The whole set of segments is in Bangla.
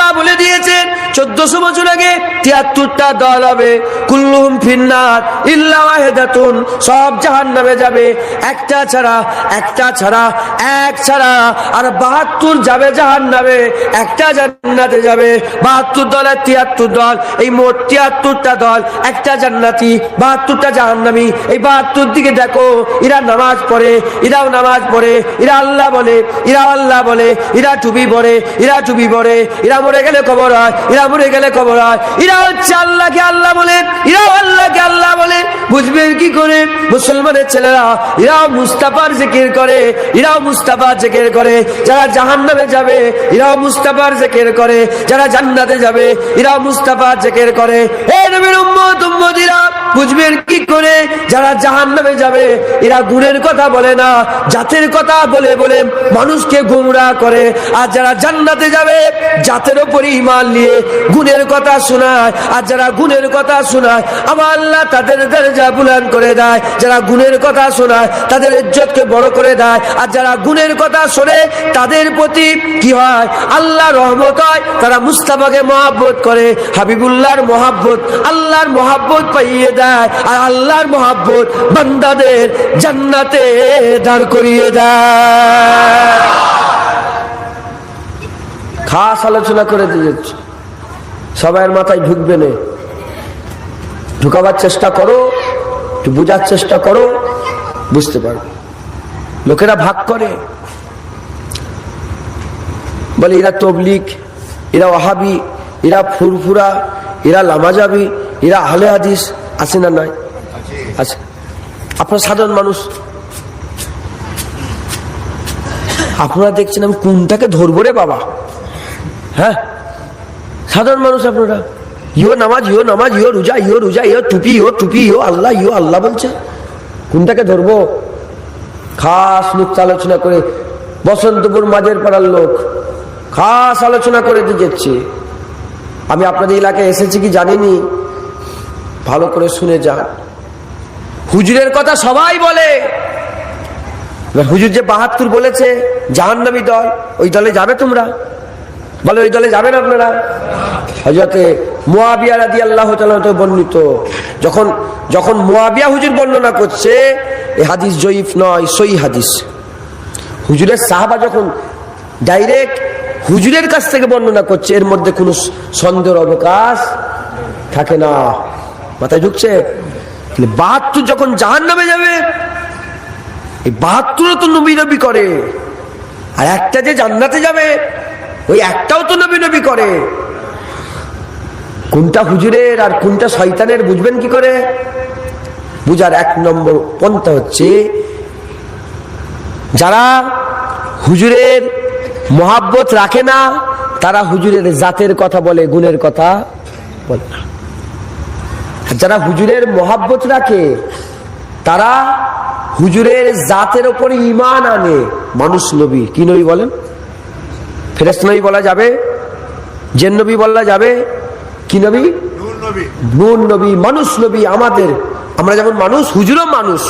বাবা বলে দিয়েছেন চোদ্দশো বছর আগে তিয়াত্তরটা দল হবে। কুল্লুম ফিন্নার, ইল্লা সব জাহান নামে যাবে। একটা ছাড়া একটা ছাড়া, এক ছাড়া, আর বাহাত্তর যাবে জাহান নামে একটা জান্নাতে যাবে। বাহাত্তর দলের তিয়াত্তর দল, এই মোট তিয়াত্তরটা দল, একটা জান্নাতি, বাহাত্তরটা জাহান্নামি। এই বাহাত্তর দিকে দেখো, এরা নামাজ পড়ে, এরাও নামাজ পড়ে, এরা আল্লাহ বলে এরা আল্লাহ বলে, এরা টুপি পরে, এরা টুপি পরে, এরা মরে গেলে খবর হয়, এরা গেলে হয়। এরা হচ্ছে আল্লাহকে আল্লাহ বলে, এরাও আল্লাহকে আল্লাহ বলে। কি করে? মুসলমানের ছেলেরা, এরাও মুস্তাফার জিকির করে, এরাও মুস্তাফার জিকির করে। যারা জাহান নামে যাবে, এরাও মুস্তাফার জিকির করে। যারা জান্নাতে যাবে, এরাও মুস্তাফার জিকির করে। এ নবীর উম্মত, উম্মতিরা বুঝবেন কি করে? যারা জাহান নামে যাবে, এরা গুণের কথা বলে না, জাতের কথা বলে বলে মানুষকে গুমরা করে। আর যারা জান্নাতে যাবে, জাতের উপর ইমান নিয়ে গুণের কথা শোনায়। আর যারা গুণের কথা শোনায়, আমার আল্লাহ তাদের দরজা বুলান করে দেয়। যারা গুণের কথা শোনায়, তাদের ইজ্জতকে বড় করে দেয়। আর যারা গুণের কথা শোনে, তাদের প্রতি কি হয়? আল্লাহ রহমত হয়, তারা মুস্তাফাকে মহাব্বত করে। হাবিবুল্লাহর মহাব্বত, আল্লাহর মহাব্বত পাইয়ে দেয় আর আল্লাহর মহাব্বত বান্দাদের জান্নাতে দাঁড় করিয়ে দেয়। খাস আলোচনা করে দিয়েছি সবাইয়ের মাথায় ঢুকবে না। ঢুকাবার চেষ্টা করো, একটু বোঝার চেষ্টা করো, বুঝতে পারো লোকেরা ভাগ করে। বলে, এরা তবলিক এরা ওহাবি এরা ফুরফুরা, এরা লামাজাবি, এরা আহলে হাদিস আছে না নাই? আচ্ছা আপনার সাধারণ মানুষ। আপনারা দেখছেন আমি কোনটাকে ধরবো রে বাবা? হ্যাঁ? সাধারণ মানুষ আপনারা। ইও নামাজ ইও নামাজ ইও রোজা ইও রোজা ইও টুপি ইও টুপি ইও আল্লাহ ইও আল্লাহ বলছে। কোনটাকে ধরবো? খাস লোক আলোচনা করে বসন্তপুর মাঝের পাড়ার লোক খাস আলোচনা করে দিয়ে যাচ্ছে। আমি আপনাদের এলাকায় এসেছি কি জানিনি? ভালো করে শুনে যান হুজুরের কথা সবাই বলে। এবার হুজুর যে বাহাত্তর বলেছে, জাহান্নামী দল, ওই দলে যাবে তোমরা? বলে, ওই দলে যাবেন আপনারা? হজরতে মোয়াবিয়া রাদি আল্লাহ বর্ণিত, যখন যখন মোয়াবিয়া হুজুর বর্ণনা করছে, এ হাদিস জয়ীফ নয়, সই হাদিস। হুজুরের সাহাবা যখন ডাইরেক্ট হুজুরের কাছ থেকে বর্ণনা করছে, এর মধ্যে কোনো সন্দেহের অবকাশ থাকে না। মাথায় ঢুকছে। বাহাত্তর যখন জাহান নামে যাবে, এই বাহাত্তরও তো নবী নবী করে। আর একটা যে জান্নাতে যাবে, ওই একটাও তো নবী নবী করে। কোনটা হুজুরের আর কোনটা শয়তানের, বুঝবেন কি করে? বুঝার এক নম্বর পন্থা হচ্ছে, যারা হুজুরের মহাব্বত রাখে না, তারা হুজুরের জাতের কথা বলে, গুণের কথা বলে না। যারা হুজুরের মহাব্বত রাখে তারা হুজুরের জাতের ওপর ইমান আনে। মানুষ নবী কি নবী বলেন? ফেরেস্ত নবী বলা যাবে? জেন নবী বলা যাবে? কি নবী? নূর নবী। মানুষ নবী আমাদের। আমরা যেমন মানুষ হুজুরও মানুষ।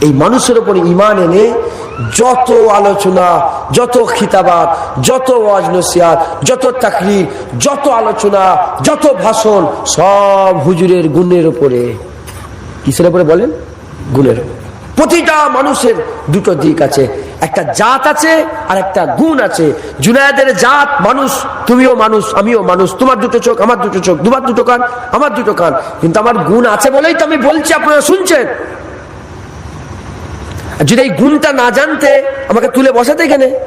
এই মানুষের উপর ইমান এনে যত আলোচনা যত খিতাবাত, যত ওয়াজ নসিয়াত যত তাকরির, যত আলোচনা, যত ভাষণ, সব হুজুরের গুণের উপরে। কিসের উপরে বলেন? গুণের প্রতিটা মানুষের দুটো দিক আছে। একটা জাত আছে, আর একটা গুণ আছে। জুনায়দের জাত মানুষ, তুমিও মানুষ, আমিও মানুষ। তোমার দুটো চোখ, আমার দুটো চোখ তোমার দুটো কান, আমার দুটো কান। কিন্তু আমার গুণ আছে বলেই তো আমি বলছি, আপনারা শুনছেন। যদি এই গুণটা না জানতে, আমাকে তুলে বসাতে এখানে?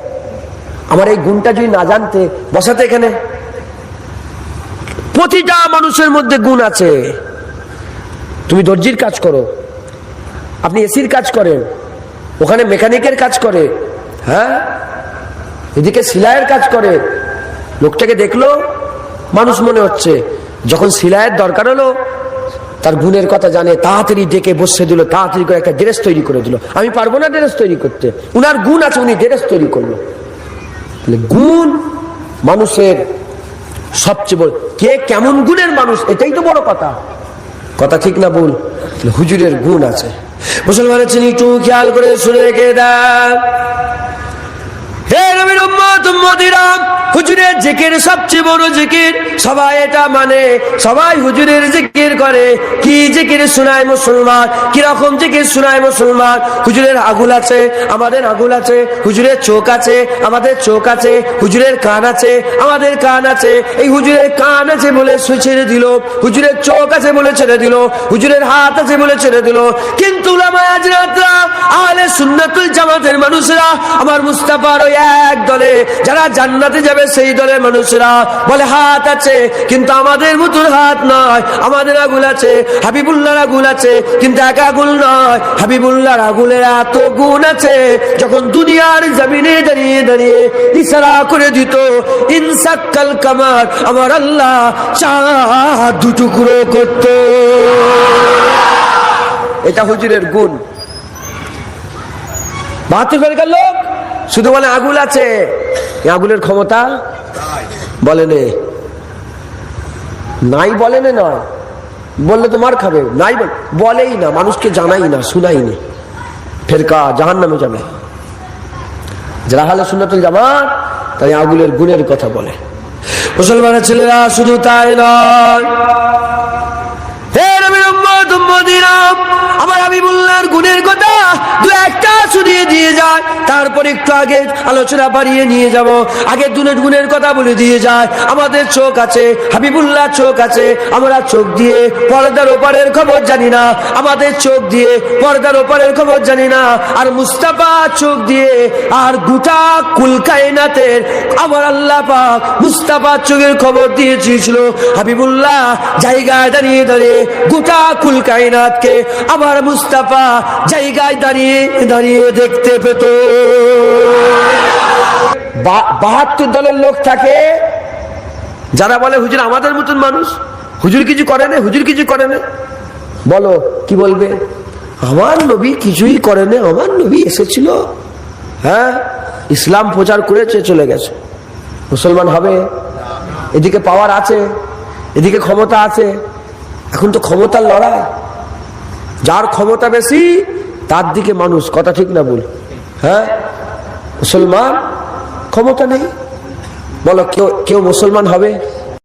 আমার এই গুণটা যদি না জানতে, বসাতে এখানে? প্রতিটা মানুষের মধ্যে গুণ আছে। তুমি দর্জির কাজ করো। আপনি এসির কাজ করেন। ওখানে মেকানিকের কাজ করে। হ্যাঁ? এদিকে সিলাইয়ের কাজ করে। লোকটাকে দেখল, মানুষ মনে হচ্ছে। যখন সিলাইয়ের দরকার হলো তার গুণের কথা জানে, তাড়াতাড়ি ডেকে বসে দিল, তাড়াতাড়ি করে একটা ড্রেস তৈরি করে দিল। আমি পারব না ড্রেস তৈরি করতে। উনার গুণ আছে, উনি ড্রেস তৈরি করল। গুণ মানুষের সবচেয়ে বড় কে কেমন গুণের মানুষ, এটাই তো বড় কথা। কথা ঠিক না বল হুজুরের গুণ আছে। মুসলমানের চিনি একটু খেয়াল করে শুনে রেখে দেয় হে নবীর উম্মত উম্মতিরা হুজুরের জিকির, সবচেয়ে বড় জিকির, সবাই এটা মানে সবাই হুজুরের জিকির করে। কি জিকির শোনায় মুসলমান? কি রকম জিকির শোনায় মুসলমান? হুজুরের আগুল আছে, আমাদের আগুল আছে, হুজুরের চোখ আছে, আমাদের চোখ আছে, হুজুরের কান আছে, আমাদের কান আছে। এই হুজুরের কান আছে বলে ছেড়ে দিল, হুজুরের চোখ আছে বলে ছেড়ে দিল, হুজুরের হাত আছে বলে ছেড়ে দিল। কিন্তু আহলে সুন্নাতুল জামাতের মানুষরা, আমার মুস্তাফার ওই এক দলে, যারা জান্নাতে যাবে সেই দলের মানুষরা বলে, হাত আছে, কিন্তু আমাদের মতন হাত নয়। আমাদের আগুল আছে, হাবিবুল্লাহর আগুল আছে, কিন্তু এক আগুল নয়। হাবিবুল্লাহর আগুলের এত গুণ আছে, যখন দুনিয়ার জমিনে দাঁড়িয়ে দাঁড়িয়ে ইশারা করে দিত ইনসাক্কাল কামার, আমার আল্লাহ চাঁদ দু টুকরো করত। এটা হুজুরের গুণ। বাহাত্তর ফেরকার লোক শুধু বলে আগুল আছে। আগুলের ক্ষমতা বলে নাই বলে নয়। বললে তো মার খাবে। নাই বলেই না, মানুষকে জানাই না, শুনাই নে। ফেরকা জাহান নামে যাবে। যারা হালে সুন্নাতুল জামাত, তাই আগুলের গুণের কথা বলে। মুসলমানের ছেলেরা শুধু তাই নয়। আমার হাবিবুল্লাহর গুণের কথা দু একটা দিয়ে যায়, তারপর একটু আগে আলোচনা বাড়িয়ে নিয়ে যাব। আগে দুনের গুণের কথা বলে দিয়ে যায়, আমাদের চোখ আছে, হাবিবুল্লাহ চোখ আছে, আমরা চোখ দিয়ে পর্দার ওপারের খবর জানি না, আমাদের চোখ দিয়ে পর্দার ওপারের খবর জানি না, আর মুস্তাফা চোখ দিয়ে আর গোটা কুলকায়নাতের আমার আল্লাহ পাক মুস্তাফা চোখের খবর দিয়ে দিয়েছিল। হাবিবুল্লাহ জায়গায় দাঁড়িয়ে দাঁড়িয়ে গোটা কুলকায়নাতকে আমার মুস্তাফা জায়গায় দাঁড়িয়ে দাঁড়িয়ে দেখতে পেত। বা- বাহাত্তর দলের লোক থাকে, যারা বলে, হুজুর, আমাদের মতন মানুষ? হুজুর কিছু করে না, হুজুর কিছু করে না। বলো, কি বলবে? আমার নবী কিছুই করে না, আমার নবী এসেছিল। হ্যাঁ ইসলাম প্রচার করেছে, চলে গেছে। মুসলমান হবে? এদিকে পাওয়ার আছে, এদিকে ক্ষমতা আছে। এখন তো ক্ষমতার লড়াই। যার ক্ষমতা বেশি তার দিকে মানুষ, কথা ঠিক না বল হ্যাঁ? মুসলমান? ক্ষমতা নেই? বলো, কেউ কেউ মুসলমান হবে?